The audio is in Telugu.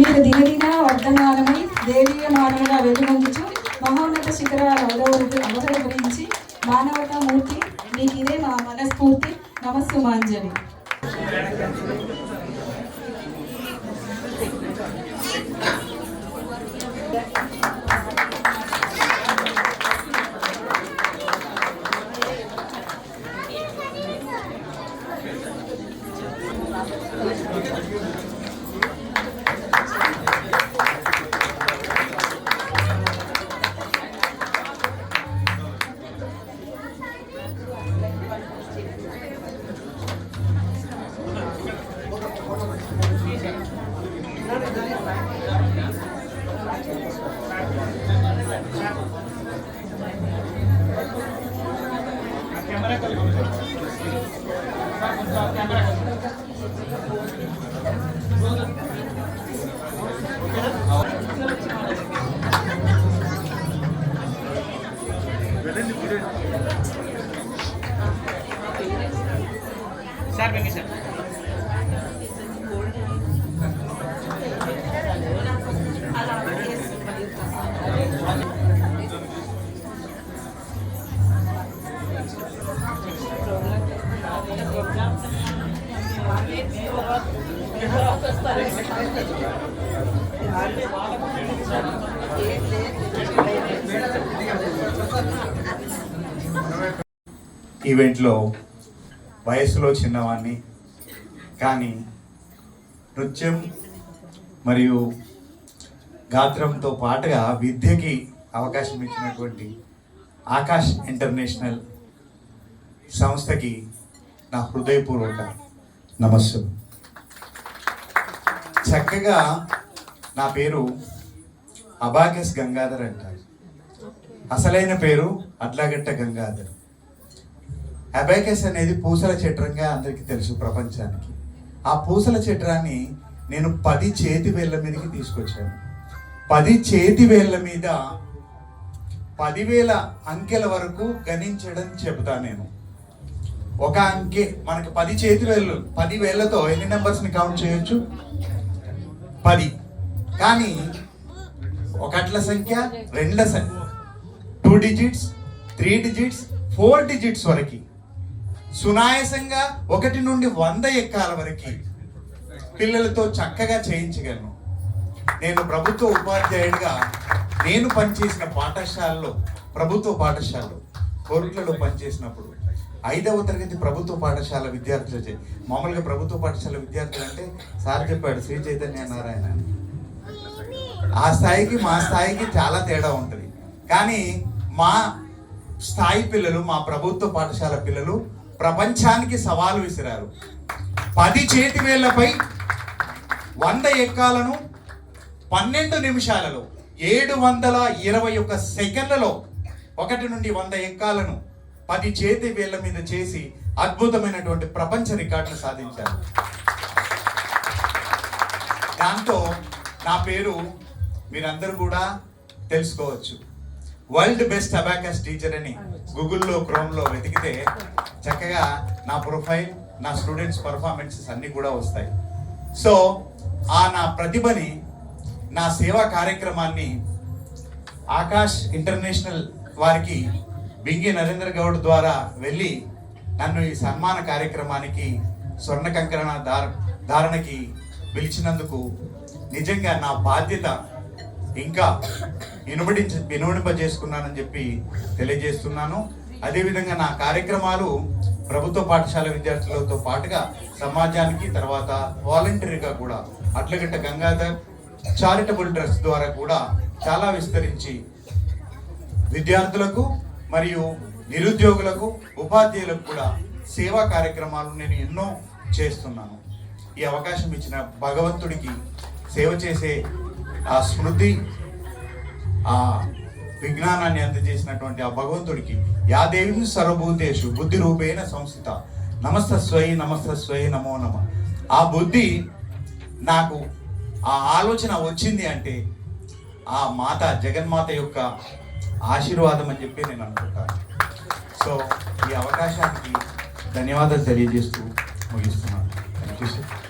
మీరు దినదిన వర్ధమానమై దేవీయమానముగా వెలుగొందుచు మహోన్నత శిఖరాల అవరోధ అవసర గురించి మానవతామూర్తి మీకు ఇదే మా మనస్ఫూర్తి నమస్సు మాంజలి సార్ వెంకీ సార్ ఈవెంట్లో వయసులో చిన్నవాడిని కానీ నృత్యం మరియు గాత్రంతో పాటుగా విద్యకి అవకాశం ఇచ్చినటువంటి ఆకాష్ ఇంటర్నేషనల్ సంస్థకి నా హృదయపూర్వక నమస్సు చక్కగా నా పేరు అబాకస్ గంగాధర్ అంటారు. అసలైన పేరు అడ్లగట్ట గంగాధర్. అబాకస్ అనేది పూసల చట్రంగా అందరికీ తెలుసు ప్రపంచానికి. ఆ పూసల చట్రాన్ని నేను పది చేతి వేళ్ళ మీదకి తీసుకొచ్చాను. పది చేతి వేళ్ళ మీద పదివేల అంకెల వరకు గణించడం చెబుతా నేను. ఒక అంకె మనకి పది చేతి వేళ్ళు పది వేళ్ళతో ఎన్ని నెంబర్స్ని కౌంట్ చేయొచ్చు? పది. కానీ ఒకట్ల సంఖ్య రెండ్ల సంఖ్య. Two digits three digits four digits వరకు. సునాయాసంగా ఒకటి నుండి వంద ఎక్కాల వరకు పిల్లలతో చక్కగా చేయించగలను. నేను ప్రభుత్వ ఉపాధ్యాయుడిగా నేను పనిచేసిన పాఠశాలలో ప్రభుత్వ పాఠశాలలో కోరుట్లలో పనిచేసినప్పుడు ఐదవ తరగతి ప్రభుత్వ పాఠశాల విద్యార్థులు చే- మామూలుగా ప్రభుత్వ పాఠశాల విద్యార్థులు అంటే సార్ చెప్పాడు శ్రీ చైతన్య నారాయణ ఆ స్థాయికి మా స్థాయికి చాలా తేడా ఉంటుంది. కానీ మా స్థాయి పిల్లలు మా ప్రభుత్వ పాఠశాల పిల్లలు ప్రపంచానికి సవాలు విసిరారు. పది చేతి వేళ్ళపై వంద ఎక్కాలను పన్నెండు నిమిషాలలో ఏడు వందల ఇరవై ఒక్క సెకండ్లలో ఒకటి నుండి వంద ఎక్కాలను పది చేతి వేళ్ళ మీద చేసి అద్భుతమైనటువంటి ప్రపంచ రికార్డును సాధించారు. దాంతో నా పేరు మీరందరూ కూడా తెలుసుకోవచ్చు. వరల్డ్ బెస్ట్ అబాకస్ టీచర్ అని గూగుల్లో క్రోమ్లో వెతికితే చక్కగా నా ప్రొఫైల్ నా స్టూడెంట్స్ పర్ఫార్మెన్సెస్ అన్నీ కూడా వస్తాయి. సో ఆ నా ప్రతిభని నా సేవా కార్యక్రమాన్ని ఆకాష్ ఇంటర్నేషనల్ వారికి బింగి నరేంద్ర గౌడ్ ద్వారా వెళ్ళి నన్ను ఈ సన్మాన కార్యక్రమానికి స్వర్ణ కంకణ దార ధారణకి పిలిచినందుకు నిజంగా నా బాధ్యత ఇంకా ఇనుబడించ ఇనుబడింపజేసుకున్నానని చెప్పి తెలియజేస్తున్నాను. అదేవిధంగా నా కార్యక్రమాలు ప్రభుత్వ పాఠశాల విద్యార్థులతో పాటుగా సమాజానికి తర్వాత వాలంటరీగా కూడా అట్లగట్ట గంగాధర్ చారిటబుల్ ట్రస్ట్ ద్వారా కూడా చాలా విస్తరించి విద్యార్థులకు మరియు నిరుద్యోగులకు ఉపాధ్యాయులకు కూడా సేవా కార్యక్రమాలు నేను ఎన్నో చేస్తున్నాను. ఈ అవకాశం ఇచ్చిన భగవంతుడికి సేవ చేసే ఆ స్మృతి ఆ విజ్ఞానాన్ని అందజేసినటువంటి ఆ భగవంతుడికి యాదేవి సర్వభూతేషు బుద్ధి రూపేణ సంస్థిత. నమస్త స్వయ్ నమో నమ. ఆ బుద్ధి నాకు ఆ ఆలోచన వచ్చింది అంటే ఆ మాత జగన్మాత యొక్క ఆశీర్వాదం అని చెప్పి నేను అనుకుంటాను సో ఈ అవకాశానికి ధన్యవాదాలు తెలియజేస్తూ ముగిస్తున్నాను.